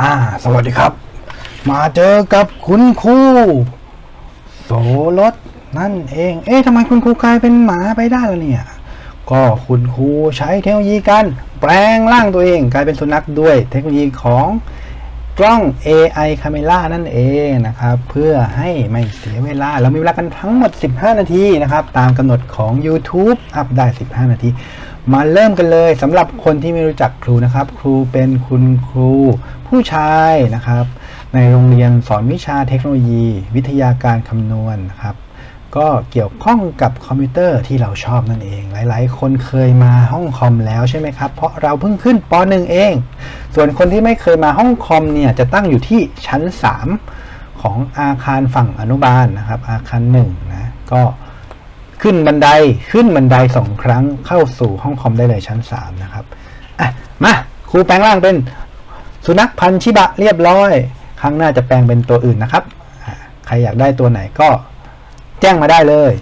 อ่า สวัสดีครับ มาเจอกับคุณครูโสรสนั่นเอง เอ๊ะทำไมคุณครูกลายเป็นหมาไปได้ล่ะเนี่ย ก็คุณครูใช้เทคโนโลยีการแปลงร่างตัวเอง กลายเป็นสุนัขด้วยเทคโนโลยีของกล้อง AI Camera นั่นเองนะครับ เพื่อให้ไม่เสียเวลา เรามีเวลากันทั้งหมด 15 นาทีนะครับ ตามกำหนดของ YouTube อัพได้ 15 นาที มาเริ่มกันเลยสำหรับคนที่ไม่รู้จักครูนะครับ ครูเป็นคุณครู ผู้ชายนะครับ ในโรงเรียนสอนวิชาเทคโนโลยี วิทยาการคำนวณนะครับ ก็เกี่ยวข้องกับคอมพิวเตอร์ที่เราชอบนั่นเอง หลาย ๆ คนเคยมาห้องคอมแล้วใช่ไหมครับ เพราะเราเพิ่งขึ้นป .1 เอง ส่วนคนที่ไม่เคยมาห้องคอมเนี่ยจะตั้งอยู่ที่ชั้น 3 ของอาคารฝั่งอนุบาลนะครับ อาคาร1นะก็ ขึ้นบันไดขึ้นบันไดสองครั้งเข้าสู่ห้องคอมได้เลยชั้น3นะครับอะมาครูแปลงร่างเป็นสุนัขพันชิบะเรียบร้อย ครั้งหน้าจะแปลงเป็นตัวอื่นนะครับ ใครอยากได้ตัวไหนก็แจ้งมาได้เลย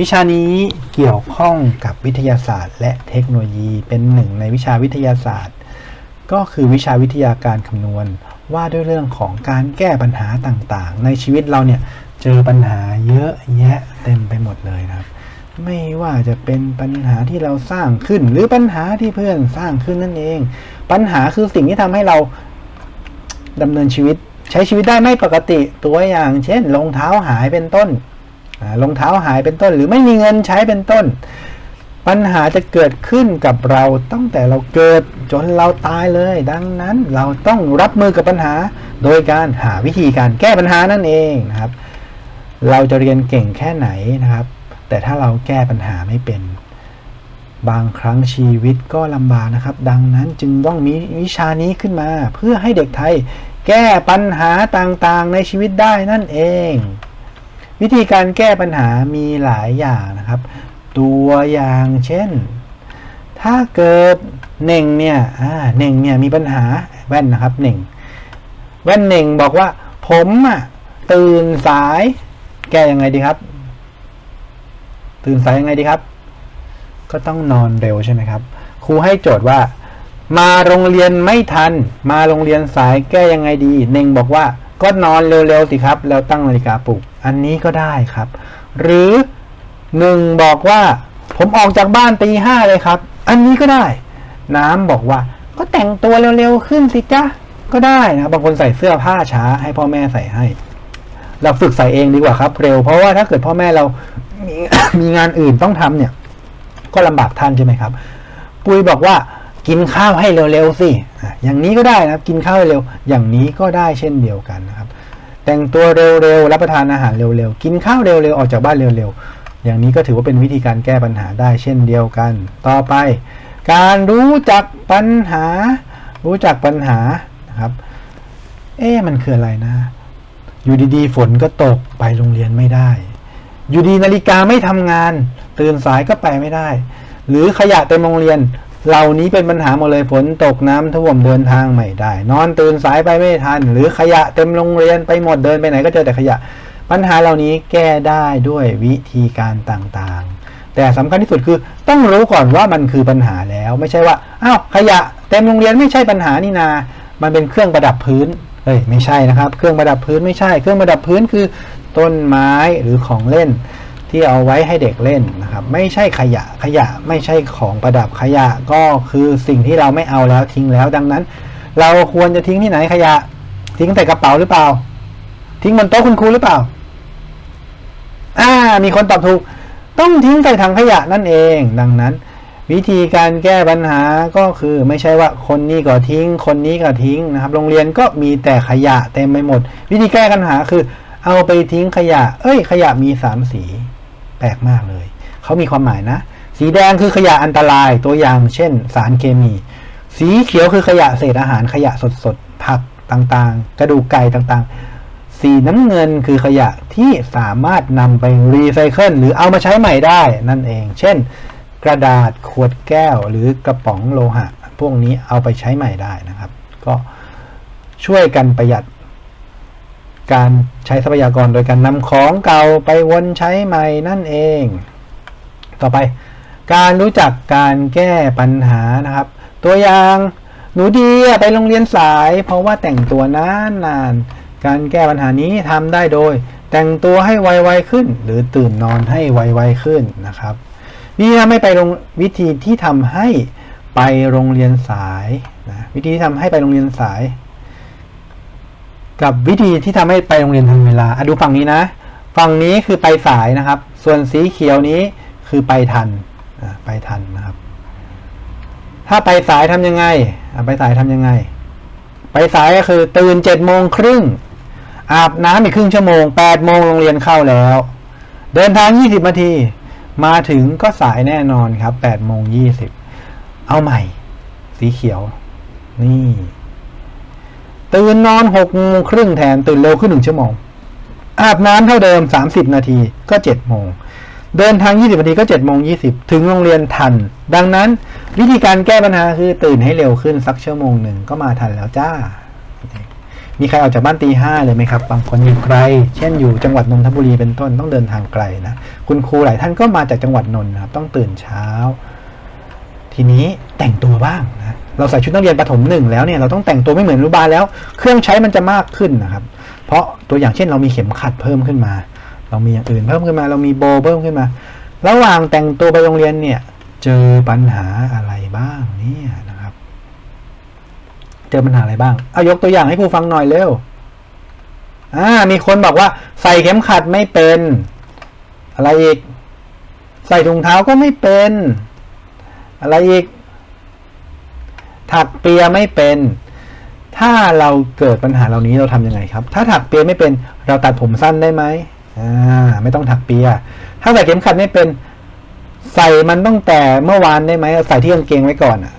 วิชานี้เกี่ยวข้องกับวิทยาศาสตร์ และเทคโนโลยีเป็นหนึ่งในวิชาวิทยาศาสตร์ ก็คือวิชาวิทยาการคำนวณ ว่าด้วยเรื่องของการแก้ปัญหาต่างๆ ในชีวิตเราเนี่ยเจอปัญหาเยอะแยะเต็มไปหมดเลยนะครับ ไม่ว่าจะเป็นปัญหาที่เราสร้างขึ้น หรือปัญหาที่เพื่อนสร้างขึ้นนั่นเอง ปัญหาคือสิ่งที่ทำให้เราดำเนินชีวิต ใช้ชีวิตได้ไม่ปกติตัวอย่าง เช่นรองเท้าหายเป็นต้นรองเท้าหายเป็นต้น หรือไม่มีเงินใช้เป็นต้น ปัญหาจะเกิดขึ้นกับเราตั้งแต่เราเกิดจนเราตายเลย ดังนั้นเราต้องรับมือกับปัญหา โดยการหาวิธีการแก้ปัญหานั่นเองนะครับ เราจะเรียนเก่งแค่ไหนนะครับ แต่ถ้าเราแก้ปัญหาไม่เป็น บางครั้งชีวิตก็ลำบากนะครับ ดังนั้นจึงต้องมีวิชานี้ขึ้นมา เพื่อให้เด็กไทย แก้ปัญหาต่างๆในชีวิตได้นั่นเอง วิธีการแก้ปัญหามีหลายอย่างนะครับ ตัวอย่างเช่น ถ้าเกิดเน่งเนี่ยอ่าเน่งเนี่ยมีปัญหาแว่นนะครับเน่งแว่นเน่งบอกว่าผมอะตื่นสาย แก้ยังไงดีครับ ตื่นสายยังไงดีครับ ก็ต้องนอนเร็วใช่ไหมครับ ครูให้โจทย์ว่า มาโรงเรียนไม่ทัน มาโรงเรียนสายแก้ยังไงดี เน่งบอกว่าก็นอนเร็วๆสิครับ แล้วตั้งนาฬิกาปลุก อันนี้ก็ได้ครับ หรือหนึ่งบอกว่า ผมออกจากบ้านตีห้าเลยครับ อันนี้ก็ได้ น้ำบอกว่า ก็แต่งตัวเร็วๆขึ้นสิจ๊ะก็ได้นะบบางคนใส่เสื้อผ้าช้าให้พ่อแม่ใส่ให้ เราฝึกใส่เองดีกว่าครับ เร็วเพราะว่าถ้าเกิดพ่อแม่เรา มีมีงานอื่นต้องทำเนี่ย ก็ลำบากท่านใช่ไหมครับ ปุยบอกว่ากินข้าวให้เร็วๆสิอย่างนี้ก็ได้นะครับ กินข้าวเร็ว อย่างนี้ก็ได้เช่นเดียวกันนะครับ แต่งตัวเร็วๆรับประทานอาหารเร็วๆ กินข้าวเร็วๆ ออกจากบ้านเร็วๆ อย่างนี้ก็ถือว่าเป็นวิธีการแก้ปัญหาได้เช่นเดียวกัน ต่อไป การรู้จักปัญหา รู้จักปัญหานะครับ เอ๊ะมันคืออะไรนะ อยู่ดีๆ ฝนก็ตกไปโรงเรียนไม่ได้ อยู่ดีนาฬิกาไม่ทำงาน ตื่นสายก็ไปไม่ได้ หรือขยะเต็มโรงเรียน เหล่านี้เป็นปัญหาหมดเลยฝนตกน้ำท่วมเดินทางไม่ได้ นอนตื่นสายไปไม่ทัน หรือขยะเต็มโรงเรียนไปหมดเดินไปไหนก็เจอแต่ขยะ ปัญหาเหล่านี้แก้ได้ด้วยวิธีการต่างๆ แต่สำคัญที่สุดคือต้องรู้ก่อนว่ามันคือปัญหาแล้ว ไม่ใช่ว่าอ้าวขยะเต็มโรงเรียนไม่ใช่ปัญหานี่นา มันเป็นเครื่องประดับพื้นเฮ้ยไม่ใช่นะครับ เครื่องประดับพื้นไม่ใช่ เครื่องประดับพื้นคือ ต้นไม้หรือของเล่น ที่เอาไว้ให้เด็กเล่นนะครับ ไม่ใช่ขยะขยะไม่ใช่ของประดับขยะก็คือสิ่งที่เราไม่เอาแล้วทิ้งแล้วดังนั้น เราควรจะทิ้งที่ไหนขยะ ทิ้งใส่กระเป๋าหรือเปล่า ทิ้งบนโต๊ะคุณครูหรือเปล่า อ่า มีคนตอบถูก ต้องทิ้งใส่ถังขยะนั่นเอง ดังนั้นวิธีการแก้ปัญหาก็คือไม่ใช่ว่าคนนี้ก็ทิ้ง คนนี้ก็ทิ้งนะครับ โรงเรียนก็มีแต่ขยะเต็มไปหมด วิธีแก้ปัญหาคือ เอาไปทิ้งขยะ เอ้ย ขยะมีสามสี แปลกมากเลย เขามีความหมายนะ สีแดงคือขยะอันตรายตัวอย่าง เช่น สารเคมี สีเขียวคือขยะเศษอาหารขยะสดๆ ผักต่างๆ กระดูกไก่ต่างๆ สีน้ำเงินคือขยะที่สามารถนำไปรีไซเคิลหรือเอามาใช้ใหม่ได้นั่นเอง เช่น กระดาษขวดแก้วหรือกระป๋องโลหะ พวกนี้เอาไปใช้ใหม่ได้นะครับ ก็ช่วยกันประหยัด การใช้ทรัพยากรโดยการนำของเก่าไปวนใช้ใหม่นั่นเอง ต่อไป การรู้จักการแก้ปัญหานะครับ ตัวอย่างหนูดีไปโรงเรียนสาย เพราะว่าแต่งตัวนานนานการแก้ปัญหานี้ทำได้โดย แต่งตัวให้ไวๆขึ้น หรือตื่นนอนให้ไวๆขึ้นนะครับวิธีทำให้ไปโรงวิธีที่ทำให้ไปโรงเรียนสายนะวิธีที่ทำให้ไปโรงเรียนสาย กับวิธีที่ทำให้ไปโรงเรียนทันเวลาอดูฝั่งนี้นะ ฝั่งนี้คือไปสายนะครับ ส่วนสีเขียวนี้คือไปทันไปทันนะครับ ถ้าไปสายทำยังไง ไปสายทำยังไง ไปสายก็คือตื่นเจ็ดโมงครึ่งอาบน้ำอีกครึ่งชั่วโมงแปดโมงโรงเรียนเข้าแล้ว เดินทางยี่สิบนาที มาถึงก็สายแน่นอนครับแปดโมงยี่สิบเอาใหม่ สีเขียว นี่ ตื่นนอนหกโมงครึ่งแทนตื่นเร็วขึ้นหนึ่งชั่วโมง อาบน้ำเท่าเดิมสามสิบนาทีก็เจ็ดโมงเดินทางยี่สิบนาทีก็เจ็ดโมงยี่สิบถึงโรงเรียนทัน ดังนั้นวิธีการแก้ปัญหาคือตื่นให้เร็วขึ้นสักชั่วโมงหนึ่งก็มาทันแล้วจ้า มีใครออกจากบ้านตีห้าเลยไหมครับ บางคนอยู่ไกล เช่นอยู่จังหวัดนนทบุรีเป็นต้นต้องเดินทางไกลนะ คุณครูหลายท่านก็มาจากจังหวัดนนท์นะครับ ต้องตื่นเช้า ทีนี้แต่งตัวบ้างนะ เราใส่ชุดนักเรียนประถมหนึ่งแล้วเนี่ยเราต้องแต่งตัวไม่เหมือนอนุบาลแล้ว เครื่องใช้มันจะมากขึ้นนะครับ เพราะตัวอย่างเช่นเรามีเข็มขัดเพิ่มขึ้นมา เรามีอย่างอื่นเพิ่มขึ้นมา เรามีโบเพิ่มขึ้นมา ระหว่างแต่งตัวไปโรงเรียนเนี่ยเจอปัญหาอะไรบ้างเนี่ยนะครับ เจอปัญหาอะไรบ้างเอายกตัวอย่างให้ครูฟังหน่อยเร็วอ่ามีคนบอกว่าใส่เข็มขัดไม่เป็น อะไรอีก ใส่ถุงเท้าก็ไม่เป็น อะไรอีก ถักเปียไม่เป็น ถ้าเราเกิดปัญหาเหล่านี้เราทำยังไงครับ ถ้าถักเปียไม่เป็นเราตัดผมสั้นได้ไหมอ่าไม่ต้องถักเปีย ถ้าใส่เข็มขัดไม่เป็นใส่มันตั้งแต่เมื่อวานได้ไหมใส่ที่กางเกงไว้ก่อนอะ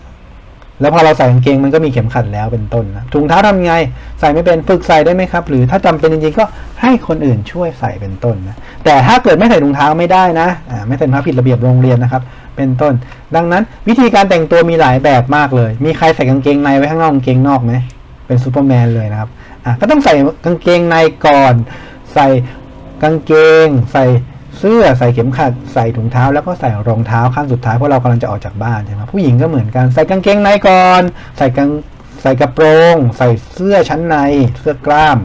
แล้วพอเราใส่กางเกงมันก็มีเข็มขัดแล้วเป็นต้นนะถุงเท้าทำไง ใส่ไม่เป็นฝึกใส่ได้ไหมครับ หรือถ้าจำเป็นจริงๆก็ให้คนอื่นช่วยใส่เป็นต้นนะแต่ถ้าเกิดไม่ใส่ถุงเท้าไม่ได้นะอ่าไม่ใส่ถุงเท้าผิดระเบียบโรงเรียนนะครับ เป็นต้น ดังนั้นวิธีการแต่งตัวมีหลายแบบมากเลย มีใครใส่กางเกงในไว้ข้างนอกกางเกงนอกไหมเป็นซูเปอร์แมนเลยนะครับอะก็ต้องใส่กางเกงในก่อน ใส่กางเกง ใส่เสื้อใส่เข็มขัดใส่ถุงเท้า แล้วก็ใส่รองเท้าขั้นสุดท้ายเพราะเรากำลังจะออกจากบ้านใช่ไหมผู้หญิงก็เหมือนกันใส่กางเกงในก่อน ใส่กางใส่กระโปรง ใส่เสื้อชั้นใน เสื้อกล้าม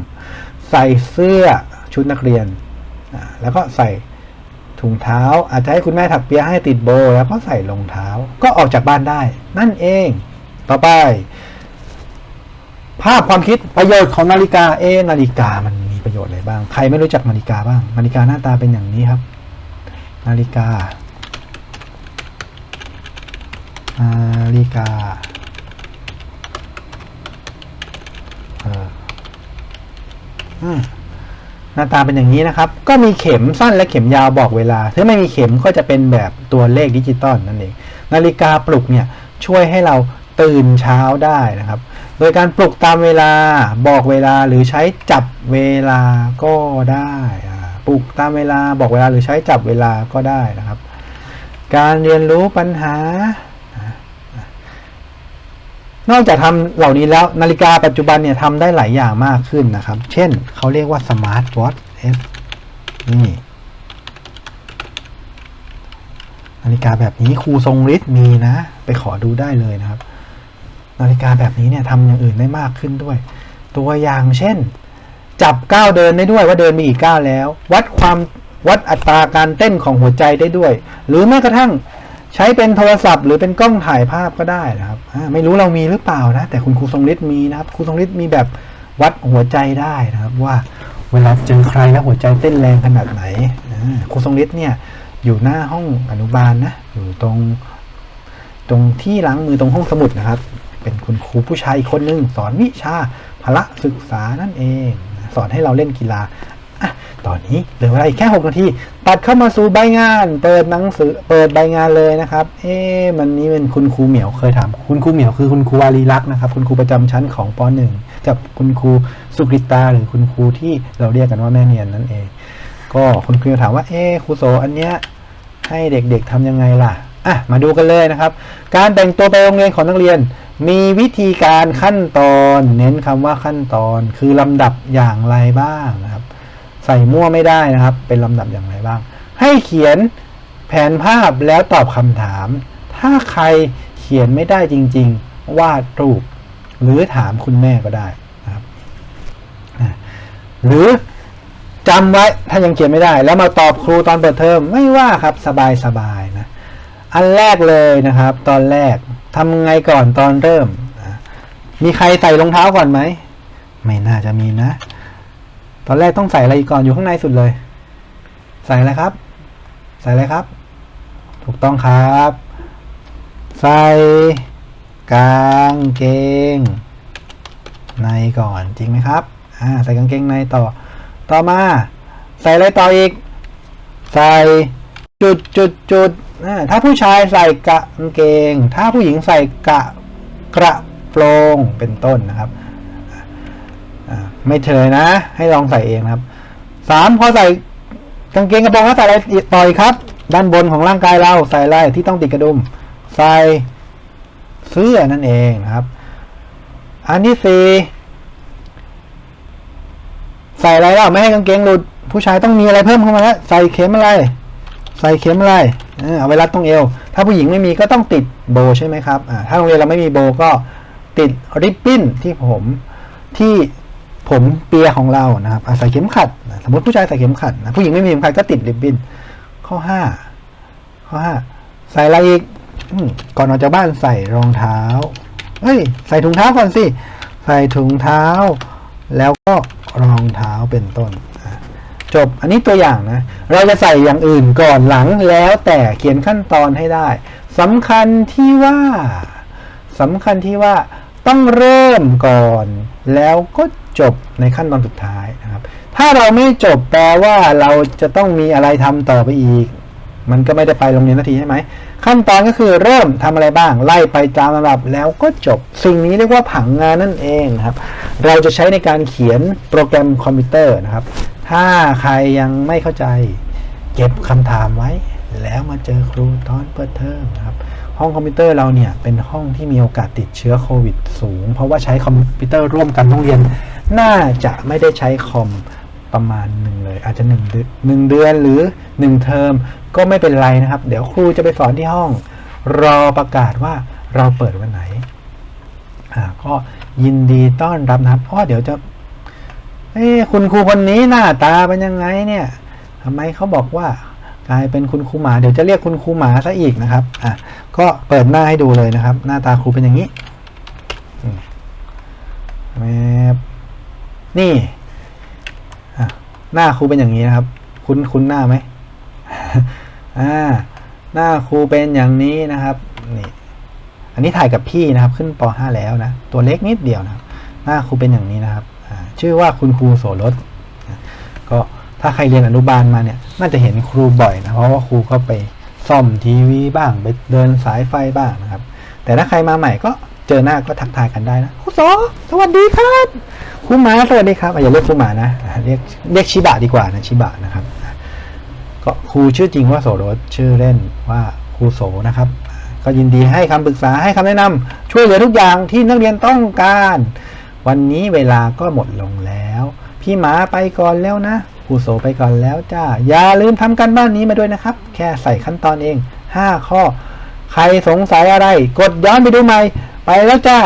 ใส่เสื้อชุดนักเรียนอะแล้วก็ใส่ ถุงเท้าอาจจะให้คุณแม่ถักเปียให้ติดโบ แล้วก็ใส่รองเท้าก็ออกจากบ้านได้ นั่นเอง ต่อไป ภาพความคิดประโยชน์ของนาฬิกาเอนาฬิกามันมีประโยชน์อะไรบ้าง ใครไม่รู้จักนาฬิกาบ้าง นาฬิกาหน้าตาเป็นอย่างนี้ครับ นาฬิกา นาฬิกาเอออืม หน้าตาเป็นอย่างนี้นะครับ ก็มีเข็มสั้นและเข็มยาวบอกเวลา ถ้าไม่มีเข็มก็จะเป็นแบบตัวเลขดิจิตอลนั่นเอง นาฬิกาปลุกเนี่ยช่วยให้เราตื่นเช้าได้นะครับ โดยการปลุกตามเวลาบอกเวลาหรือใช้จับเวลาก็ได้ปลุกตามเวลาบอกเวลาหรือใช้จับเวลาก็ได้นะครับ การเรียนรู้ปัญหา นอกจากทำเหล่านี้แล้วนาฬิกาปัจจุบันเนี่ยทำได้หลายอย่างมากขึ้นนะครับ เช่นเขาเรียกว่าสมาร์ทวอทนี่นาฬิกาแบบนี้ครูทรงฤทธิ์มีนะ ไปขอดูได้เลยนะครับ นาฬิกาแบบนี้เนี่ยทำอย่างอื่นได้มากขึ้นด้วย ตัวอย่างเช่น จับก้าวเดินได้ด้วยว่าเดินมีกี่ก้าวแล้ว วัดความวัดอัตราการเต้นของหัวใจได้ด้วย หรือแม้กระทั่ง ใช้เป็นโทรศัพท์ หรือเป็นกล้องถ่ายภาพก็ได้นะครับไม่รู้เรามีหรือเปล่านะ แต่คุณครูทรงฤทธิ์มีนะครับครูทรงฤทธิ์มีแบบวัดหัวใจได้นะครับ ว่าเวลาเจอใครแล้วหัวใจเต้นแรงขนาดไหนครูทรงฤทธิ์เนี่ยอยู่หน้าห้องอนุบาลนะอยู่ตรงตรงที่ล้างมือตรงห้องสมุดนะครับ เป็นคุณครูผู้ชายคนหนึ่งสอนวิชาพละศึกษานั่นเอง สอนให้เราเล่นกีฬา อะตอนนี้เหลือเวลาอีกแค่ 6 นาที ตัดเข้ามาสู่ใบงาน เปิดหนังสือ เปิดใบงานเลยนะครับ เอ๊ะมันนี้เป็นคุณครูเหมียวเคยถาม คุณครูเหมียวคือคุณครูวารีลักษ์นะครับ คุณครูประจำชั้นของป .1 กับคุณครูสุกริตา หรือคุณครูที่เราเรียกกันว่าแม่เนียนนั่นเอง ก็คุณครูถามว่า เอ๊ะครูโสอันเนี้ยให้เด็กๆทำยังไงล่ะ อะ มาดูกันเลยนะครับ การแต่งตัวไปโรงเรียนของนักเรียนมีวิธีการขั้นตอน เน้นคำว่าขั้นตอน คือลำดับอย่างไรบ้าง ส่มั่วไม่ได้นะครับ เป็นลำดับอย่างไรบ้าง ให้เขียนแผนภาพแล้วตอบคำถาม ถ้าใครเขียนไม่ได้จริง ๆ วาดรูป หรือถามคุณแม่ก็ได้นะครับ หรือจำไว้ถ้ายังเขียนไม่ได้ แล้วมาตอบครูตอนเปิดเทอมไม่ว่าครับสบายสบายนะ อันแรกเลยนะครับ ตอนแรกทำไงก่อนตอนเริ่ม มีใครใส่รองเท้าก่อนไหม ไม่น่าจะมีนะ ตอนแรกต้องใส่อะไรก่อนอยู่ข้างในสุดเลย ใส่อะไรครับ ใส่อะไรครับ ถูกต้องครับ ใส่กางเกง ในก่อนจริงไหมครับอ่าใส่กางเกงในต่อ ต่อมา ใส่อะไรต่ออีก ใส่จุดจุดจุดถ้าผู้ชายใส่กางเกง ถ้าผู้หญิงใส่กะกระโปรงเป็นต้นนะครับ ไม่เฉยนะ ให้ลองใส่เองครับสามพอใส่กางเกงกระโปรงแล้วใส่อะไรต่ออีกครับ ด้านบนของร่างกายเราใส่อะไรที่ต้องติดกระดุม ใส่เสื้อนั่นเองนะครับ อันที่สี่ใส่อะไรแล้วไม่ให้กางเกงหลุด ผู้ชายต้องมีอะไรเพิ่มเข้ามาแล้วใส่เข็มอะไร ใส่เข็มอะไรเอาไว้รัดตรงเอว ถ้าผู้หญิงไม่มีก็ต้องติดโบใช่ไหมครับถ้าโรงเรียนเราไม่มีโบก็ติดริบบิ้นที่ผมที่ ผมเปียของเรานะครับใส่เข็มขัดสมมติผู้ชายใส่เข็มขัดนะผู้หญิงไม่มีเข็มขัดก็ติดริบบิ้นข้อห้าข้อห้าใส่อะไรอีกอก่อนออกจากบ้านใส่รองเท้าเฮ้ย ใส่ถุงเท้าก่อนสิใส่ถุงเท้า แล้วก็รองเท้าเป็นต้นจบอันนี้ตัวอย่างนะ เราจะใส่อย่างอื่นก่อนหลังแล้วแต่เขียนขั้นตอนให้ได้สำคัญที่ว่าสำคัญที่ว่าต้องเริ่มก่อน แล้วก็ จบในขั้นตอนสุดท้ายนะครับ ถ้าเราไม่จบแปลว่าเราจะต้องมีอะไรทำต่อไปอีก มันก็ไม่ได้ไปโรงเรียนนาทีใช่ไหม ขั้นตอนก็คือเริ่มทำอะไรบ้าง ไล่ไปตามลำดับแล้วก็จบ สิ่งนี้เรียกว่าผังงานนั่นเองนะครับ เราจะใช้ในการเขียนโปรแกรมคอมพิวเตอร์นะครับ ถ้าใครยังไม่เข้าใจ เก็บคำถามไว้ แล้วมาเจอครูตอนเปิดเทอมครับห้องคอมพิวเตอร์เราเนี่ยเป็นห้องที่มีโอกาสติดเชื้อโควิดสูง เพราะว่าใช้คอมพิวเตอร์ร่วมกันโรงเรียน น่าจะไม่ได้ใช้คอมประมาณหนึ่งเลย อาจจะหนึ่งเดือนหนึ่งเดือนหรือหนึ่งเทอมก็ไม่เป็นไรนะครับ เดี๋ยวครูจะไปสอนที่ห้อง รอประกาศว่าเราเปิดวันไหนอ่าก็ยินดีต้อนรับนะครับเพราะเดี๋ยวจะเอ้คุณครูคนนี้หน้าตาเป็นยังไงเนี่ยทำไมเขาบอกว่ากลายเป็นคุณครูหมาเดี๋ยวจะเรียกคุณครูหมาซะอีกนะครับอะก็เปิดหน้าให้ดูเลยนะครับ หน้าตาครูเป็นอย่างนี้แมบ นี่หน้าครูเป็นอย่างนี้นะครับ คุ้นคุ้นหน้าไหมอ่าหน้าครูเป็นอย่างนี้นะครับนี่อันนี้ถ่ายกับพี่นะครับ ขึ้นป .5 แล้วนะ ตัวเล็กนิดเดียวนะครับ หน้าครูเป็นอย่างนี้นะครับชื่อว่าคุณครูโสรสก็ถ้าใครเรียนอนุบาลมาเนี่ย น่าจะเห็นครูบ่อยนะเพราะว่าครูก็ไปซ่อมทีวีบ้างไปเดินสายไฟบ้างนะครับ แต่ถ้าใครมาใหม่ก็เจอหน้าก็ทักทายกันได้นะครูโสสวัสดีครับ ครูหมาสวัสดีครับอย่าเรียกครูหมานะเรียกเรียกชิบะดีกว่านะชิบะนะครับก็ครูชื่อจริงว่าโสรสชื่อเล่นว่าครูโสนะครับ ก็ยินดีให้คำปรึกษาให้คำแนะนำช่วยเหลือทุกอย่างที่นักเรียนต้องการ วันนี้เวลาก็หมดลงแล้ว พี่หมาไปก่อนแล้วนะครูโสไปก่อนแล้วจ้าอย่าลืมทำกันบ้านนี้มาด้วยนะครับ แค่ใส่ขั้นตอนเอง 5 ข้อ ใครสงสัยอะไร กดย้อนไปดูใหม่ ไปแล้วจ้า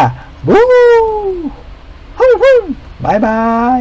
บู๊ฮู้ฮู้ บายบาย